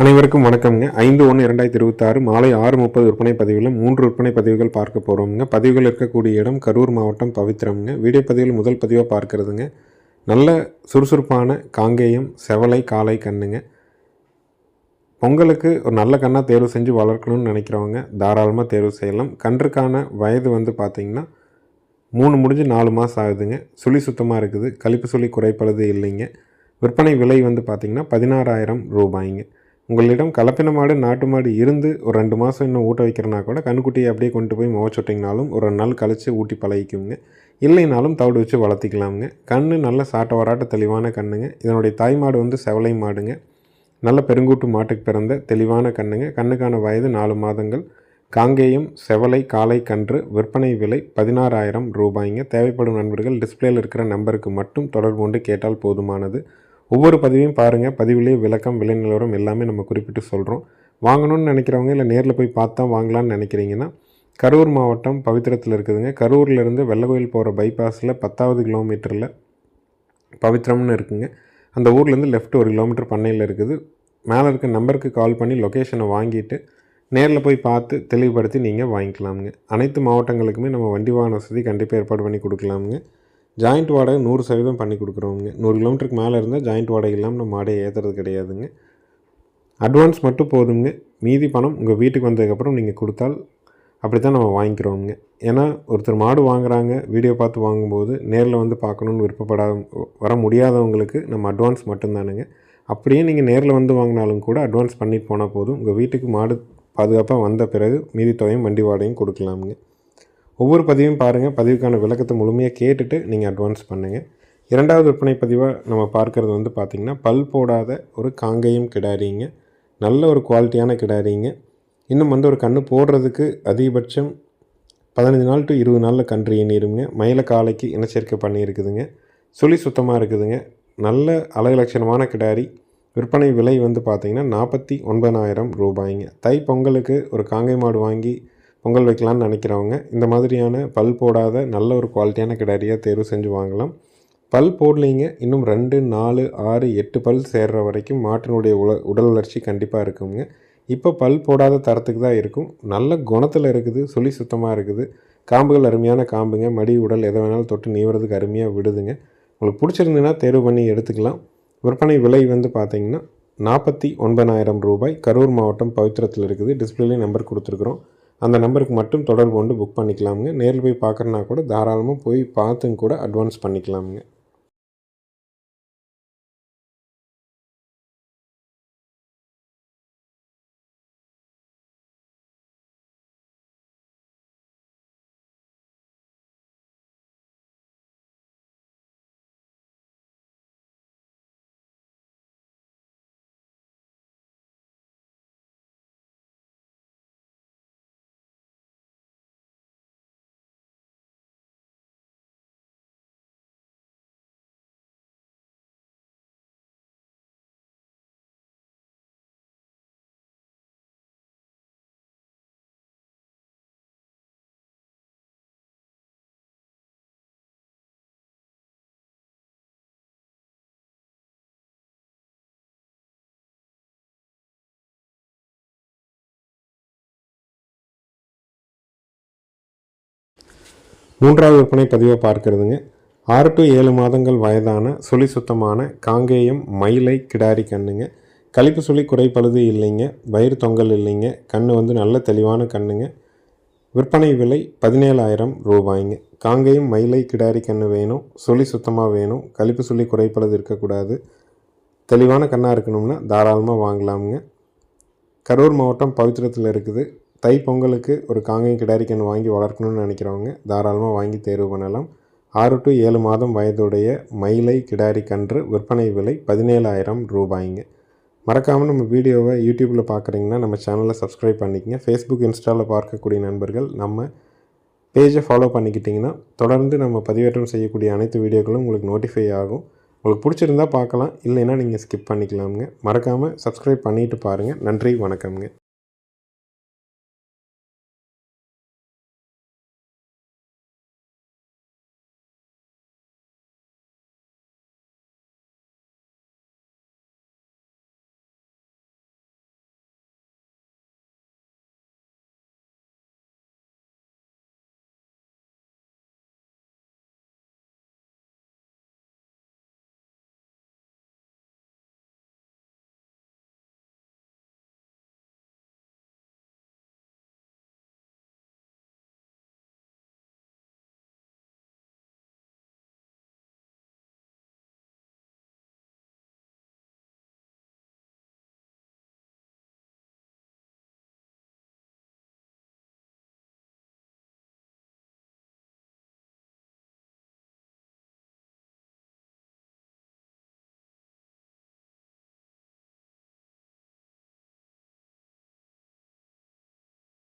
அனைவருக்கும் வணக்கம்ங்க. ஐந்து ஒன்று இரண்டாயிரத்தி இருபத்தாறு மாலை ஆறு முப்பது விற்பனை பதிவில் மூன்று விற்பனை பதிவுகள் பார்க்க போகிறோம்ங்க பதிவுகள் இருக்கக்கூடிய இடம் கரூர் மாவட்டம் பவித்திரம்ங்க வீடியோ பதிவில் முதல் பதிவாக பார்க்கறதுங்க. நல்ல சுறுசுறுப்பான காங்கேயம் செவலை காலை கண்ணுங்க. பொங்கலுக்கு ஒரு நல்ல கண்ணாக தேர்வு செஞ்சு வளர்க்கணும்னு நினைக்கிறவங்க தாராளமாக தேர்வு செய்யலாம். கன்றுக்கான வயது வந்து பார்த்திங்கன்னா மூணு முடிஞ்சு நாலு மாதம் ஆகுதுங்க. சுழி சுத்தமாக இருக்குது. கழிப்பு சுழி குறைப்பது இல்லைங்க. விற்பனை விலை வந்து பார்த்திங்கன்னா பதினாறாயிரம் ரூபாய்ங்க. உங்களிடம் கலப்பின மாடு நாட்டு மாடு இருந்து ஒரு ரெண்டு மாதம் இன்னும் ஊட்ட வைக்கிறனா கூட கண்ணுக்குட்டியை அப்படியே கொண்டு போய் முகச்சுட்டிங்கனாலும் ஒரு ரெண்டு நாள் கழித்து ஊட்டி பழகிக்குங்க. இல்லைனாலும் தவிடு வச்சு வளர்த்திக்கலாமுங்க. கண்ணு நல்ல சாட்ட வராட்ட தெளிவான கண்ணுங்க. இதனுடைய தாய் மாடு வந்து செவலை மாடுங்க. நல்ல பெருங்கூட்டு மாட்டுக்கு பிறந்த தெளிவான கண்ணுங்க. கண்ணுக்கான வயது நாலு மாதங்கள். காங்கேயம் செவலை காலை கன்று விற்பனை விலை பதினாறாயிரம் ரூபாய்ங்க. தேவைப்படும் நண்பர்கள் டிஸ்பிளேயில் இருக்கிற நம்பருக்கு மட்டும் தொடர்பு கொண்டு கேட்டால் போதுமானது. ஒவ்வொரு பதிவையும் பாருங்கள் பதிவுலேயே விளக்கம் விலை நிலவரம் எல்லாமே நம்ம குறிப்பிட்டு சொல்கிறோம் வாங்கணும்னு நினைக்கிறவங்க இல்லை நேரில் போய் பார்த்தா வாங்கலான்னு நினைக்கிறீங்கன்னா கரூர் மாவட்டம் பவித்திரத்தில் இருக்குதுங்க. கரூர்லேருந்து வெள்ளகோயில் போகிற பைபாஸில் பத்தாவது கிலோமீட்டரில் பவித்திரம்னு இருக்குங்க. அந்த ஊர்லேருந்து லெஃப்ட் ஒரு கிலோமீட்டர் பண்ணையில் இருக்குது. மேலே இருக்க நம்பருக்கு கால் பண்ணி லொக்கேஷனை வாங்கிட்டு நேரில் போய் பார்த்து தெளிவுபடுத்தி நீங்கள் வாங்கிக்கலாமுங்க. அனைத்து மாவட்டங்களுக்குமே நம்ம வண்டி வாகன வசதி கண்டிப்பாக ஏற்பாடு பண்ணி கொடுக்கலாமுங்க. ஜாயிண்ட் வாடகை நூறு சதவீதம் பண்ணி கொடுக்குறோங்க நூறு கிலோமீட்டருக்கு மேலே இருந்தால் ஜாயிண்ட் வாடகை இல்லாமல் நம்ம மாடை ஏற்றுறது கிடையாதுங்க. அட்வான்ஸ் மட்டும் போதுங்க மீதி பணம் உங்கள் வீட்டுக்கு வந்ததுக்கப்புறம் நீங்கள் கொடுத்தால் அப்படி தான் நம்ம வாங்கிக்கிறோங்க ஏன்னா ஒருத்தர் மாடு வாங்குறாங்க வீடியோ பார்த்து வாங்கும்போது நேரில் வந்து பார்க்கணுன்னு விருப்பப்படாத வர முடியாதவங்களுக்கு நம்ம அட்வான்ஸ் மட்டும்தானுங்க. அப்படியே நீங்கள் நேரில் வந்து வாங்கினாலும் கூட அட்வான்ஸ் பண்ணிட்டு போனால் போதும். உங்கள் வீட்டுக்கு மாடு பாதுகாப்பாக வந்த பிறகு மீதி தொகையும் வண்டி வாடகையும் கொடுக்கலாமுங்க. ஒவ்வொரு பதிவையும் பாருங்கள் பதிவுக்கான விளக்கத்தை முழுமையாக கேட்டுட்டு நீங்கள் அட்வான்ஸ் பண்ணுங்கள் இரண்டாவது விற்பனை பதிவாக நம்ம பார்க்குறது வந்து பார்த்திங்கன்னா பல் போடாத ஒரு காங்கையும் கிடாரிங்க. நல்ல ஒரு குவாலிட்டியான கிடாரிங்க. இன்னும் வந்து ஒரு கன்று போடுறதுக்கு அதிகபட்சம் பதினஞ்சு நாள் டு இருபது நாளில் கன்று எண்ணிருங்க மயில காலைக்கு இனச்சேர்க்கை பண்ணியிருக்குதுங்க. சுழி சுத்தமாக இருக்குதுங்க. நல்ல அழகுலட்சணமான கிடாரி. விற்பனை விலை வந்து பார்த்திங்கன்னா நாற்பத்தி ஒன்பதாயிரம் ரூபாய்ங்க. தை பொங்கலுக்கு ஒரு காங்கை மாடு வாங்கி பொங்கல் வைக்கலான்னு நினைக்கிறவங்க இந்த மாதிரியான பல் போடாத நல்ல ஒரு குவாலிட்டியான கிடாரியாக தேர்வு செஞ்சு வாங்கலாம். பல் போடலைங்க. இன்னும் ரெண்டு நாலு ஆறு எட்டு பல் சேர்ற வரைக்கும் மாட்டினுடைய உல உடல் வளர்ச்சி கண்டிப்பாக இருக்குங்க. இப்போ பல் போடாத தரத்துக்கு தான் இருக்கும். நல்ல குணத்தில் இருக்குது சுழி சுத்தமாக இருக்குது. காம்புகள் அருமையான காம்புங்க. மடி உடல் எதை வேணாலும் தொட்டு நீவுறதுக்கு அருமையாக விடுதுங்க. உங்களுக்கு பிடிச்சிருந்துன்னா தேர்வு பண்ணி எடுத்துக்கலாம். விற்பனை விலை வந்து பார்த்திங்கன்னா நாற்பத்தி ஒன்பதாயிரம் ரூபாய். கரூர் மாவட்டம் பவித்திரத்தில் இருக்குது. டிஸ்பிளேலேயே நம்பர் கொடுத்துருக்குறோம். அந்த நம்பருக்கு மட்டும் தொடர்பு கொண்டு புக் பண்ணிக்கலாமுங்க. நேரில் போய் பார்க்குறனா கூட தாராளமாக போய் பார்த்துங்க கூட அட்வான்ஸ் பண்ணிக்கலாமுங்க. மூன்றாவது விற்பனை பதிவை பார்க்கறதுங்க. ஆறு டு ஏழு மாதங்கள் வயதான சுழி சுத்தமான காங்கேயம் மயிலை கிடாரி கண்ணுங்க. கழிப்பு சுழி குறைப்பழுது இல்லைங்க. வயிறு தொங்கல் இல்லைங்க. கண் வந்து நல்ல தெளிவான கண்ணுங்க. விற்பனை விலை பதினேழாயிரம் ரூபாய்ங்க. காங்கேயம் மயிலை கிடாரி கண்ணு வேணும். சுழி சுத்தமாக வேணும். கழிப்பு சுழி குறைப்பழுது இருக்கக்கூடாது. தெளிவான கண்ணாக இருக்கணும்னா தாராளமாக வாங்கலாமுங்க. கரூர் மாவட்டம் பவித்திரத்தில் இருக்குது. தை பொங்கலுக்கு ஒரு காங்கேயம் கிடாரி கன்று வாங்கி வளர்க்கணும்னு நினைக்கிறவங்க தாராளமாக வாங்கி தேர்வு பண்ணலாம். ஆறு டு ஏழு மாதம் வயதுடைய மயிலை கிடாரி கன்று விற்பனை விலை பதினேழாயிரம் ரூபாய்ங்க. மறக்காமல் நம்ம வீடியோவை யூடியூப்பில் பார்க்குறீங்கன்னா நம்ம சேனலை சப்ஸ்கிரைப் பண்ணிக்கங்க. ஃபேஸ்புக் இன்ஸ்டாவில் பார்க்கக்கூடிய நண்பர்கள் நம்ம பேஜை ஃபாலோ பண்ணிக்கிட்டிங்கன்னா தொடர்ந்து நம்ம பதிவேற்றம் செய்யக்கூடிய அனைத்து வீடியோக்களும் உங்களுக்கு நோட்டிஃபை ஆகும். உங்களுக்கு பிடிச்சிருந்தா பார்க்கலாம். இல்லைன்னா நீங்கள் ஸ்கிப் பண்ணிக்கலாமுங்க. மறக்காமல் சப்ஸ்கிரைப் பண்ணிவிட்டு பாருங்கள் நன்றி வணக்கம்ங்க.